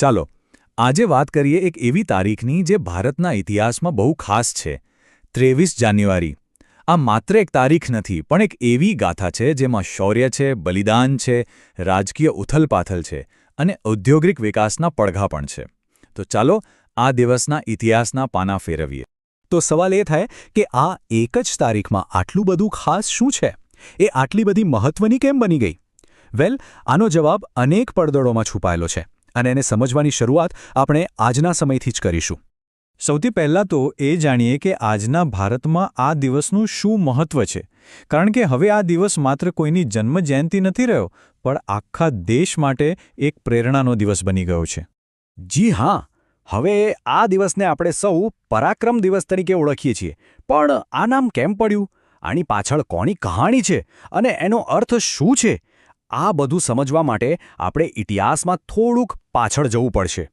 ચાલો, આજે વાત કરીએ એક એવી તારીખની જે ભારતના ઇતિહાસમાં બહુ ખાસ છે, ત્રેવીસ જાન્યુઆરી. આ માત્ર એક તારીખ નથી, પણ એક એવી ગાથા છે જેમાં શૌર્ય છે, બલિદાન છે, રાજકીય ઉથલપાથલ છે અને ઔદ્યોગિક વિકાસના પડઘા પણ છે. તો ચાલો, આ દિવસના ઇતિહાસના પાના ફેરવીએ. તો સવાલ એ થાય કે આ એક જ તારીખમાં આટલું બધું ખાસ શું છે? એ આટલી બધી મહત્વની કેમ બની ગઈ? વેલ, આનો જવાબ અનેક પડદળોમાં છુપાયેલો છે. અને એને સમજવાની શરૂઆત આપણે આજના સમયથી જ કરીશું. સૌથી પહેલાં તો એ જાણીએ કે આજના ભારતમાં આ દિવસનું શું મહત્વ છે. કારણ કે હવે આ દિવસ માત્ર કોઈની જન્મજયંતિ નથી રહ્યો, પણ આખા દેશ માટે એક પ્રેરણાનો દિવસ બની ગયો છે. જી હા, હવે આ દિવસને આપણે સૌ પરાક્રમ દિવસ તરીકે ઓળખીએ છીએ. પણ આ નામ કેમ પડ્યું? આની પાછળ કોની કહાણી છે? અને એનો અર્થ શું છે? આ બધું સમજવા માટે આપણે ઇતિહાસમાં થોડુંક પાછળ જવું પડશે.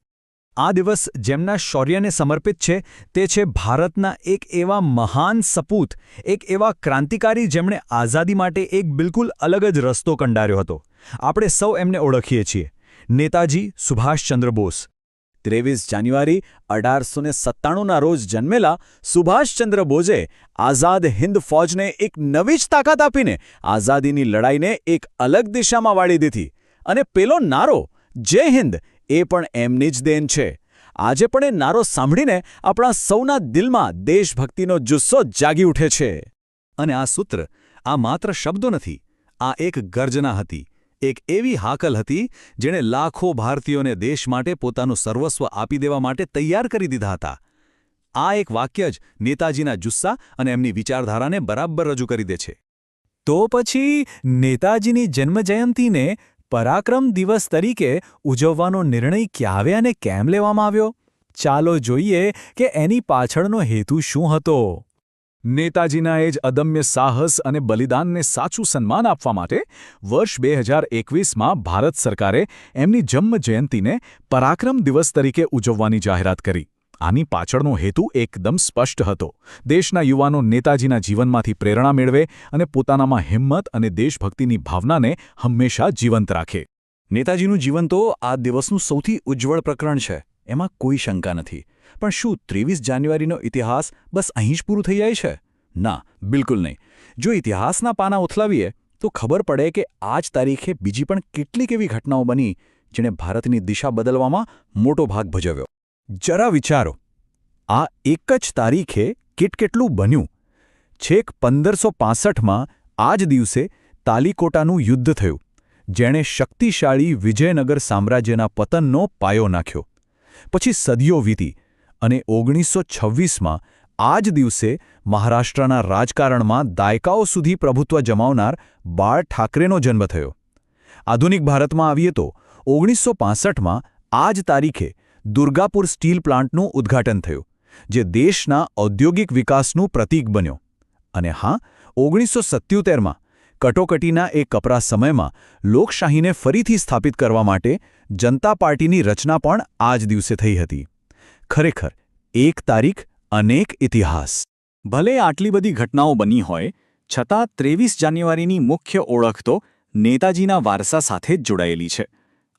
આ દિવસ જેમના શૌર્યને સમર્પિત છે, તે છે ભારતના એક એવા મહાન સપૂત, એક એવા ક્રાંતિકારી જેમણે આઝાદી માટે એક બિલકુલ અલગ જ રસ્તો કંડાર્યો હતો. આપણે સૌ એમને ઓળખીએ છીએ. નેતાજી સુભાષચંદ્ર બોઝ. ત્રેવીસ જાન્યુઆરી અઢારસો ને સત્તાણુંના રોજ જન્મેલા સુભાષચંદ્ર બોઝે આઝાદ હિન્દ ફૌજને એક નવી જ તાકાત આપીને આઝાદીની લડાઈને એક અલગ દિશામાં વાળી દીધી. અને પેલો નારો જય હિન્દ એ પણ એમની જ દેન છે. આજે પણ એ નારો સાંભળીને આપણા સૌના દિલમાં દેશભક્તિનો જુસ્સો જાગી ઉઠે છે. અને આ સૂત્ર આ માત્ર શબ્દો નથી, આ એક ગર્જના હતી. એક એવી હાકલ હતી જેણે લાખો ભારતીયોને દેશ માટે પોતાનું સર્વસ્વ આપી દેવા માટે તૈયાર કરી દીધા હતા. આ એક વાક્ય જ નેતાજીના જુસ્સા અને એમની વિચારધારાને બરાબર રજૂ કરી દે છે. તો પછી નેતાજીની જન્મજયંતીને પરાક્રમ દિવસ તરીકે ઉજવવાનો નિર્ણય ક્યારે અને કેમ લેવામાં આવ્યો? ચાલો જોઈએ કે એની પાછળનો હેતુ શું હતો. નેતાજીના એ જ અદમ્ય સાહસ અને બલિદાનને સાચું સન્માન આપવા માટે વર્ષ બે હજાર એકવીસમાં ભારત સરકારે એમની જન્મ જયંતીને પરાક્રમ દિવસ તરીકે ઉજવવાની જાહેરાત કરી. આની પાછળનો હેતુ એકદમ સ્પષ્ટ હતો. દેશના યુવાનો નેતાજીના જીવનમાંથી પ્રેરણા મેળવે અને પોતાનામાં હિંમત અને દેશભક્તિની ભાવનાને હંમેશા જીવંત રાખે. નેતાજીનું જીવન તો આ દિવસનું સૌથી ઉજ્જવળ પ્રકરણ છે. એમાં કોઈ શંકા નથી. પણ શું ત્રેવીસ જાન્યુઆરીનો ઇતિહાસ બસ અહીં જ પૂરું થઈ જાય છે? ના, બિલકુલ નહીં. જો ઇતિહાસના પાના ઉથલાવીએ તો ખબર પડે કે આ જ તારીખે બીજી પણ કેટલીક એવી ઘટનાઓ બની, જેણે ભારતની દિશા બદલવામાં મોટો ભાગ ભજવ્યો. જરા વિચારો, આ એક જ તારીખે કેટકેટલું બન્યું. છેક પંદરસો પાસઠમાં આ જ દિવસે તાલીકોટાનું યુદ્ધ થયું, જેણે શક્તિશાળી વિજયનગર સામ્રાજ્યના પતનનો પાયો નાખ્યો. પછી સદીઓ વીતી અને ઓગણીસો છવ્વીસમાં આ જ દિવસે મહારાષ્ટ્રના રાજકારણમાં દાયકાઓ સુધી પ્રભુત્વ જમાવનાર બાળ ઠાકરેનો જન્મ થયો. આધુનિક ભારતમાં આવીએ તો ઓગણીસો પાસઠમાં આ જ તારીખે દુર્ગાપુર સ્ટીલ પ્લાન્ટનું ઉદ્ઘાટન થયું, જે દેશના ઔદ્યોગિક વિકાસનું પ્રતીક બન્યો. અને હા ઓગણીસો સત્યોતેરમાં કટોકટીના એ કપરા સમયમાં લોકશાહીને ફરીથી સ્થાપિત કરવા માટે જનતા પાર્ટીની રચના પણ આ જ દિવસે થઈ હતી. ખરેખર, એક તારીખ અનેક ઇતિહાસ. ભલે આટલી બધી ઘટનાઓ બની હોય, છતાં ત્રેવીસ જાન્યુઆરીની મુખ્ય ઓળખ તો નેતાજીના વારસા સાથે જ જોડાયેલી છે.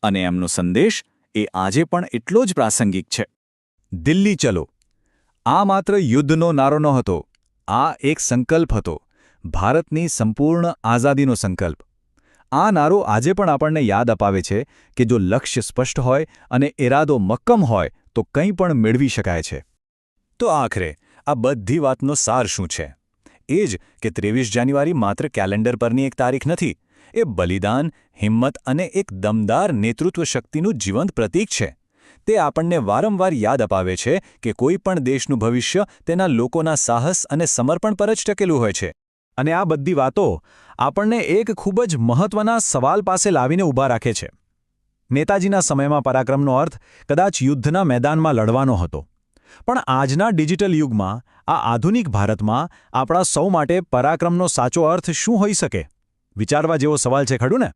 અને એમનો સંદેશ એ આજે પણ એટલો જ પ્રાસંગિક છે. દિલ્હી ચલો. આ માત્ર યુદ્ધનો નારો નહોતો, આ એક સંકલ્પ હતો. ભારતની સંપૂર્ણ આઝાદીનો સંકલ્પ. આ નારો આજે પણ આપણને યાદ અપાવે છે કે જો લક્ષ્ય સ્પષ્ટ હોય અને ઇરાદો મક્કમ હોય, તો કંઈ પણ મેળવી શકાય છે. તો આખરે, આ બધી વાતનો સાર શું છે? એ જ કે ત્રેવીસ જાન્યુઆરી માત્ર કેલેન્ડર પરની એક તારીખ નથી, એ બલિદાન, હિંમત અને એક દમદાર નેતૃત્વ શક્તિનું જીવંત પ્રતીક છે. તે આપણને વારંવાર યાદ અપાવે છે કે કોઈ પણ દેશનું ભવિષ્ય તેના લોકોના સાહસ અને સમર્પણ પર જ ટકેલું હોય છે. અને આ બધી વાતો આપણને એક ખૂબ જ મહત્વના સવાલ પાસે લાવીને ઊભા રાખે છે. નેતાજીના સમયમાં પરાક્રમનો અર્થ કદાચ યુદ્ધના મેદાનમાં લડવાનો હતો. પણ આજના ડિજિટલ યુગમાં, આ આધુનિક ભારતમાં આપણા સૌ માટે પરાક્રમનો સાચો અર્થ શું હોઈ શકે? વિચારવા જેવો સવાલ છે ખડું ને?